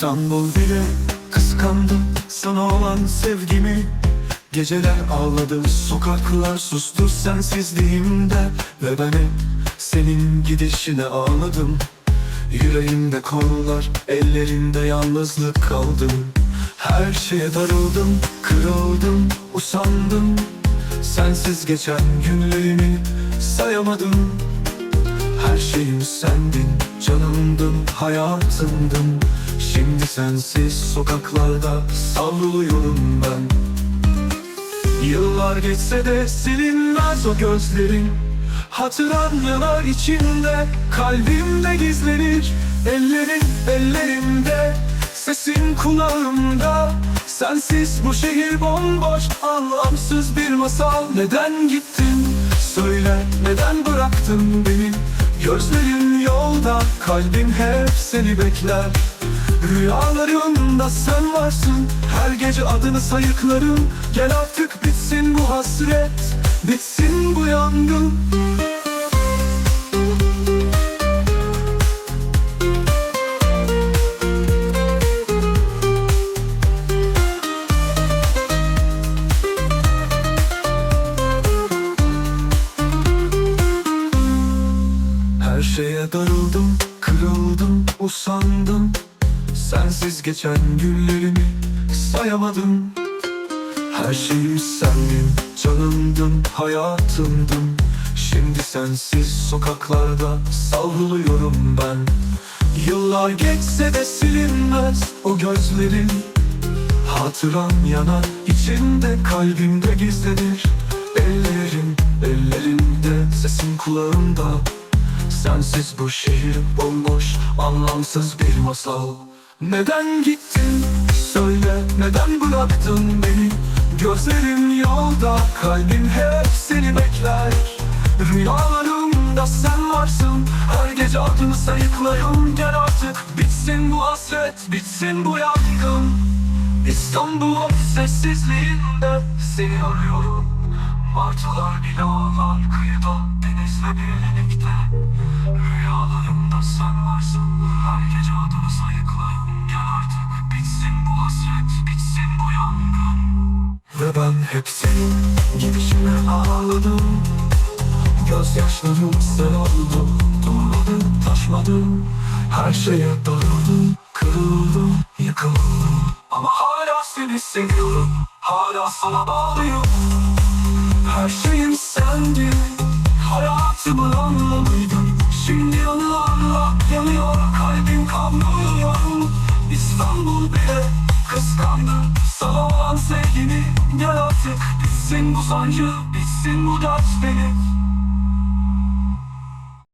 İstanbul bile kıskandım sana olan sevgimi. Geceler ağladı sokaklar sustu sensizliğimde. Ve ben hep senin gidişine ağladım. Yüreğimde konular ellerinde yalnızlık kaldım Her şeye darıldım kırıldım usandım. Sensiz geçen günlerimi sayamadım. Her şeyim sendin canımdın hayatımdın. Şimdi sensiz sokaklarda savruluyorum ben. Yıllar geçse de silinmez o gözlerin. Hatıran yanar içinde Kalbimde gizlenir. Ellerin ellerimde Sesin kulağımda. Sensiz bu şehir bomboş Anlamsız bir masal. Neden gittin? Söyle neden bıraktın beni? Gözlerim yolda Kalbim hep seni bekler Rüyalarımda sen varsın. Her gece adını sayıklarım Gel artık bitsin bu hasret. Bitsin bu yangın. Her şeye darıldım, kırıldım, usandım Sensiz geçen günlerimi sayamadım. Her şeyim sendin, canımdın, hayatımdın. Şimdi sensiz sokaklarda savruluyorum ben. Yıllar geçse de silinmez o gözlerin. Hatıran yanar içimde kalbimde gizlenir. Ellerin ellerinde sesin kulağımda. Sensiz bu şehir bomboş anlamsız bir masal Neden gittin? Söyle neden bıraktın beni? Gözlerim yolda kalbim hep seni bekler. Rüyalarımda sen varsın Her gece adını sayıklarım Gel artık. Bitsin bu hasret Bitsin bu yangın İstanbul'un sessizliğinde Seni arıyorum. Martılar bile ağlar kıyıda Denizle birlikte. Rüyalarımda hep senin gidişine ağladım. Gözyaşlarım sen oldun Durmadım, taşmadım. Her şeye darıldım. Kırıldım, yıkıldım. Ama hala seni seviyorum. Hala sana bağlıyım. Her şeyim sendin Hayatımın anlamıydın Şimdi anılarla yanıyor. Kalbim kavruluyor İstanbul bile kıskandı. Sana olan sevgimi artık bitsin bu sancı Bitsin bu dert benim